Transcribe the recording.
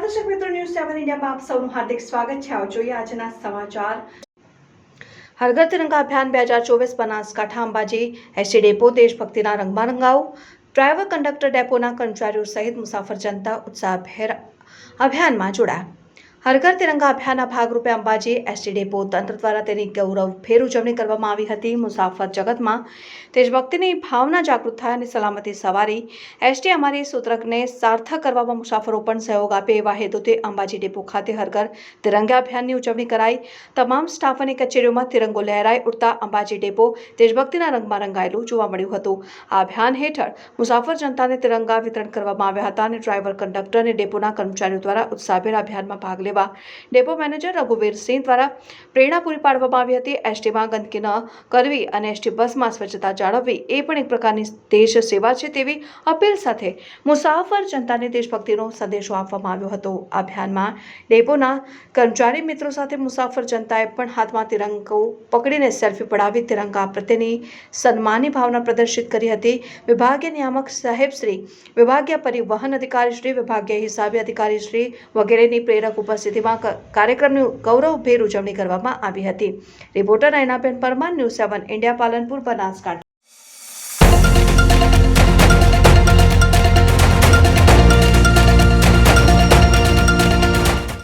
ઇન્ડિયામાં આપ સૌનું હાર્દિક સ્વાગત છે. આવો જોઈએ આજના સમાચાર. હરગત તિરંગા અભિયાન બે હજાર ચોવીસ બનાસકાંઠા અંબાજી એસટી ડેપો, દેશભક્તિના રંગમાં રંગાવો. ડ્રાઈવર, કંડક્ટર ડેપોના કર્મચારીઓ સહિત મુસાફર જનતા ઉત્સાહભેર અભિયાનમાં જોડાયા. હરઘર તિરંગા અભિયાનના ભાગરૂપે અંબાજી એસટી ડેપો તંત્ર દ્વારા તેની ગૌરવ ફેર ઉજવણી કરવામાં આવી હતી. મુસાફર જગતમાં દેશભક્તિની ભાવના જાગૃત થાય અને સલામતી સવારી એસટી અમારી સૂત્રકને સાર્થક કરવામાં મુસાફરો પણ સહયોગ આપે એવા હેતુથી અંબાજી ડેપો ખાતે હરઘર તિરંગા અભિયાનની ઉજવણી કરાઈ. તમામ સ્ટાફ અને કચેરીઓમાં તિરંગો લહેરાઈ ઉડતા અંબાજી ડેપો દેશભક્તિના રંગમાં રંગાયેલું જોવા મળ્યું હતું. આ અભિયાન હેઠળ મુસાફર જનતાને તિરંગા વિતરણ કરવામાં આવ્યા હતા અને ડ્રાઈવર કંડક્ટર અને ડેપોના કર્મચારીઓ દ્વારા ઉત્સાહભેર અભિયાનમાં ભાગ લેવા ડેપો મેનેજર રઘુવીરસિંહ દ્વારા પ્રેરણા પૂરી પાડવામાં આવી હતી. એસટીમાં ગંદકી ન કરવી અને એસટી બસમાં સ્વચ્છતા જાળવવી એ પણ એક પ્રકારની દેશ સેવા છે તેવી અપીલ સાથે મુસાફર જનતાને દેશભક્તિનો સંદેશો આપવામાં આવ્યો હતો. અભિયાનમાં ડેપોના કર્મચારી મિત્રો સાથે મુસાફર જનતાએ પણ હાથમાં તિરંગો પકડીને સેલ્ફી પડાવી તિરંગા પ્રત્યેની સન્માનની ભાવના પ્રદર્શિત કરી હતી. વિભાગીય નિયામક સાહેબ શ્રી, વિભાગીય પરિવહન અધિકારી શ્રી, વિભાગીય હિસાબી અધિકારી શ્રી વગેરેની પ્રેરક ઉપસ્થિતિમાં કાર્યક્રમની ગૌરવભેર ઉજવણી કરવામાં આવી હતી. Reporter Anaben Parmar, news seven India Palanpur, Banaskantha.